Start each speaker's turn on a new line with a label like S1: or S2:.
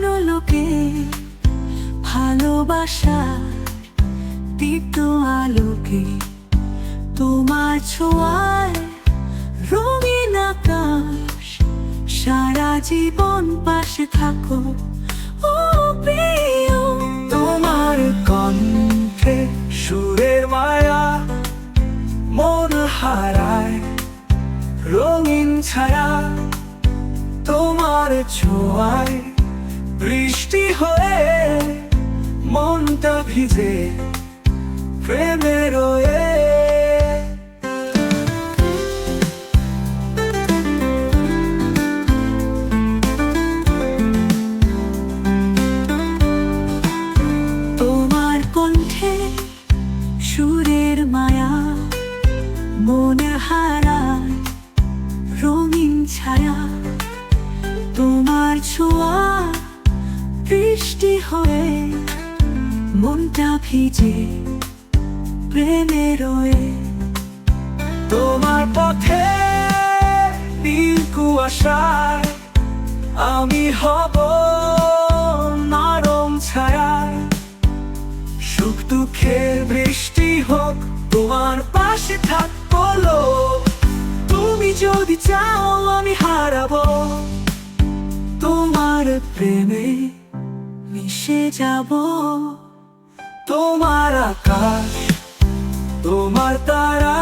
S1: স্বপ্ন লোকে ভালোবাসার দীপ্ত আলোকে তোমার ছোঁয়ায় রঙিন আকাশ সারা জীবন পাশে থাকো। ও প্রিয়,
S2: তোমার কণ্ঠে সুরের মায়া মন হারায়, রঙিন ছায়া তোমার ছোঁয়ায় বৃষ্টি হয়ে মনটা ভিজে প্রেমে রয়ে।
S1: তোমার কণ্ঠে সুরের মায়া মনে হারায় রঙিন ছায়া। মনটা ভিজে, প্রেমে রয়ে।
S2: তোমার পথে নীল কুয়াশায় আমি হব নরম ছায়ায়। সুখ দুঃখের বৃষ্টি হোক, তোমার পাশে থাকব। তুমি যদি চাও, আমি হারাবো। তোমার প্রেমে
S1: মিশে যাব।
S2: তোমার আকাশ তোমার তারা